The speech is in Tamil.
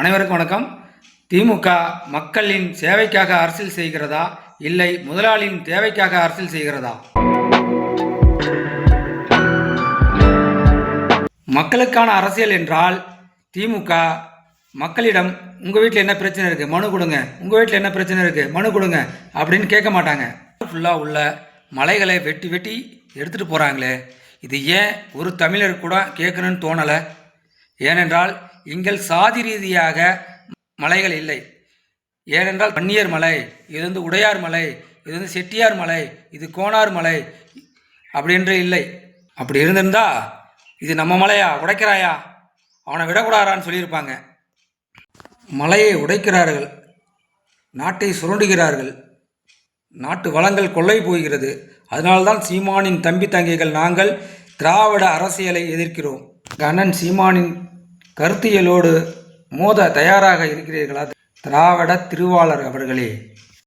அனைவருக்கும் வணக்கம். திமுக மக்களின் சேவைக்காக அரசியல் செய்கிறதா? இல்லை முதலாளியின் தேவைக்காக அரசியல் செய்கிறதா? மக்களுக்கான அரசியல் என்றால் திமுக மக்களிடம் உங்கள் வீட்டில் என்ன பிரச்சனை இருக்குது மனு கொடுங்க. உங்கள் வீட்டில் என்ன பிரச்சனை இருக்குது மனு கொடுங்க. அப்படின்னு கேட்க மாட்டாங்க. ஃபுல்லாக உள்ள மலைகளை வெட்டி வெட்டி எடுத்துகிட்டு போகிறாங்களே இது ஏன் ஒரு தமிழர் கூட கேட்கணும்னு தோணலை? ஏனென்றால் எங்கள் சாதி ரீதியாக மலைகள் இல்லை. ஏனென்றால் பன்னியர் மலை இது வந்து உடையார் மலை இது வந்து செட்டியார் மலை இது கோனார் மலை அப்படின்று இல்லை. அப்படி இருந்திருந்தா இது நம்ம மலையா உடைக்கிறாயா? அவனை விடக்கூடாதான்னு சொல்லியிருப்பாங்க. மலையை உடைக்கிறார்கள் நாட்டை சுரண்டுகிறார்கள் நாட்டு வளங்கள் கொள்ளை போகிறது. அதனால்தான் சீமானின் தம்பி தங்கைகள் நாங்கள் திராவிட அரசியலை எதிர்க்கிறோம். கண்ணன் சீமானின் கருத்தியலோடு மோத தயாராக இருக்கிறீர்களா? திராவிட திருவாளர் அவர்களே